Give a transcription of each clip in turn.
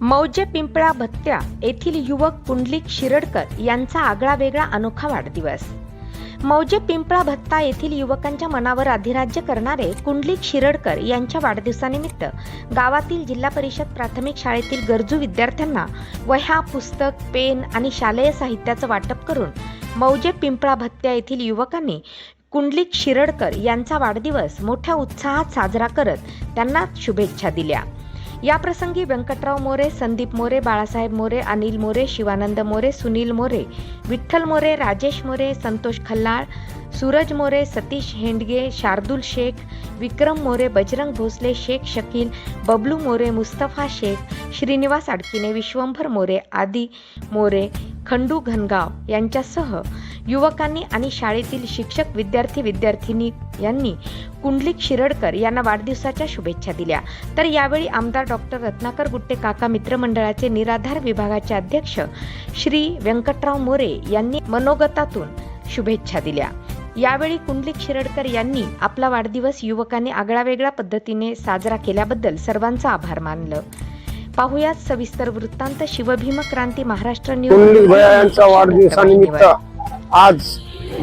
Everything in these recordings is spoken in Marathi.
मौजे पिंपळा भत्त्या येथील युवक पुंडलिक शिरडकर यांचा आगळा वेगळा अनोखा वाढदिवस. मौजे पिंपळा भत्ता येथील युवकांच्या मनावर अधिराज्य करणारे कुंडलिक शिरडकर यांच्या वाढदिवसानिमित्त गावातील जिल्हा परिषद प्राथमिक शाळेतील गरजू विद्यार्थ्यांना वह्या पुस्तक पेन आणि शालेय साहित्याचं वाटप करून मौजे पिंपळा भत्त्या येथील युवकांनी कुंडलिक शिरडकर यांचा वाढदिवस मोठ्या उत्साहात साजरा करत त्यांना शुभेच्छा दिल्या. याप्रसंगी व्यंकटराव मोरे संदीप मोरे बाळासाहेब मोरे अनिल मोरे शिवानंद मोरे सुनील मोरे विठ्ठल मोरे राजेश मोरे संतोष खल्लाळ सूरज मोरे सतीश हेंडगे शार्दुल शेख विक्रम मोरे बजरंग भोसले शेख शकील बबलू मोरे मुस्तफा शेख श्रीनिवास आडकिने विश्वंभर मोरे आदी मोरे खंडू घनगाव यांच्यासह युवकांनी आणि शाळेतील शिक्षक विद्यार्थी विद्यार्थिनी यांनी कुंडलिक शिरडकर यांना वाढदिवसाच्या शुभेच्छा दिल्या. तर यावेळी आमदार डॉक्टर रत्नाकर गुट्टे काका मित्रमंडळाचे निराधार विभागाचे अध्यक्ष श्री व्यंकटराव मोरे यांनी मनोगतातून शुभेच्छा दिल्या. यावेळी कुंडलिक शिरडकर यांनी आपला वाढदिवस युवकांनी आगळावेगळ्या पद्धतीने साजरा केल्याबद्दल सर्वांचा आभार मानलं. पाहुयात सविस्तर वृत्तांत शिवभीम क्रांती महाराष्ट्र न्यूज. वाढदिवसानिमित्त. आज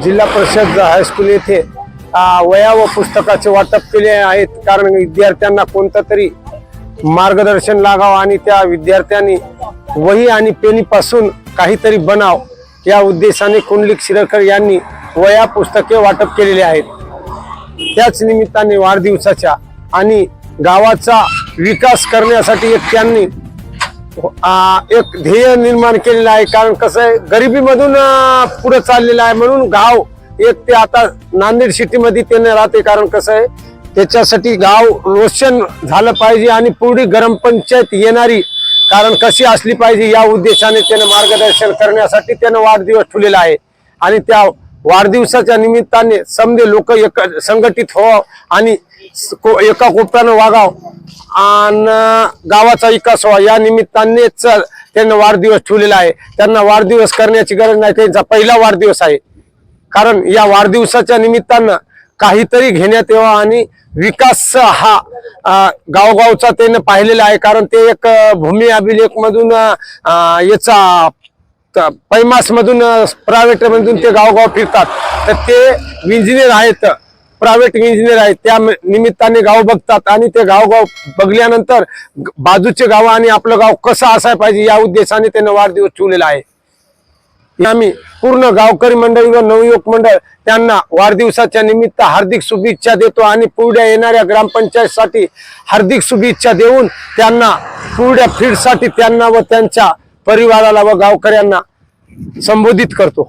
जिल्हा परिषद हायस्कूल येथे वया वह्या व पुस्तकाचे वाटप केले आहेत. कारण विद्यार्थ्यांना कोणतं तरी मार्गदर्शन लागावं आणि त्या विद्यार्थ्यांनी वही आणि पेनीपासून काहीतरी बनाव या उद्देशाने कुंडलिक शिरकर यांनी वह्या पुस्तके वाटप केलेले आहेत. त्याच निमित्ताने वाढदिवसाच्या आणि गावाचा विकास करण्यासाठी एक त्यांनी आ, एक ध्येय निर्माण केलेलं आहे. कारण कसं आहे गरिबीमधून पुढे चाललेलं आहे. म्हणून गाव एक ते आता नांदेड सिटीमध्ये त्याने राहते. कारण कसं आहे त्याच्यासाठी गाव रोशन झालं पाहिजे आणि पुढे ग्रामपंचायत येणारी. कारण कशी असली पाहिजे या उद्देशाने त्यानं मार्गदर्शन करण्यासाठी त्यानं वाढदिवस ठेवलेला आहे. आणि त्या वाढदिवसाच्या निमित्ताने समजे लोक एक संघटित व्हावं आणि को- एका कोपऱ्यानं वागाव. आणि गावाचा विकास व्हावा. या निमित्तानेच त्यांना वाढदिवस ठेवलेला आहे. त्यांना वाढदिवस करण्याची गरज नाही. त्यांचा पहिला वाढदिवस आहे. कारण या वाढदिवसाच्या निमित्तानं काहीतरी घेण्यात यावा आणि विकास हा गावगावचा त्यानं पाहिलेला आहे. कारण ते एक भूमी अभिलेख मधून याचा पैमास मधून प्रायव्हेट मधून ते गावगाव फिरतात. तर ते इंजिनियर आहेत प्रायव्हेट इंजिनियर आहेत. त्या निमित्ताने गाव बघतात आणि ते गावगाव बघल्यानंतर बाजूचे गाव आणि आपलं गाव कसं असायला पाहिजे या उद्देशाने त्यांना वाढदिवस ठेवलेला आहे. आम्ही पूर्ण गावकरी मंडळी व नवयुवक मंडळ त्यांना वाढदिवसाच्या निमित्त हार्दिक शुभेच्छा देतो आणि पुढ्या येणाऱ्या ग्रामपंचायतसाठी हार्दिक शुभेच्छा देऊन त्यांना पुढ्या फीडसाठी त्यांना व त्यांच्या परिवाराला व गावकऱ्यांना संबोधित करतो.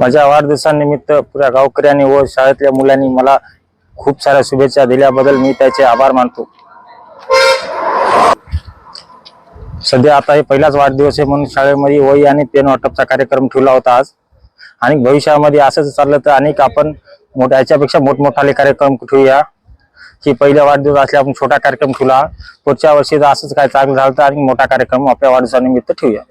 माझ्या वाढदिवसानिमित्त पुऱ्या गावकऱ्यांनी व शाळेतल्या मुलांनी मला खूप साऱ्या शुभेच्छा दिल्याबद्दल मी त्याचे आभार मानतो. सध्या आता हे पहिलाच वाढदिवस आहे म्हणून शाळेमध्ये वही आणि पेन वाटपचा कार्यक्रम ठेवला होता आज. आणि भविष्यामध्ये असंच चाललं तर अनेक आपण मोठ्या याच्यापेक्षा मोठमोठाले कार्यक्रम ठेवूया. की पहिला वाढदिवस असल्या आपण छोटा कार्यक्रम ठेवला. पुढच्या वर्षी जर असंच काय चांगलं झालं तर आणि मोठा कार्यक्रम आपल्या वाढदिवसानिमित्त ठेवूया.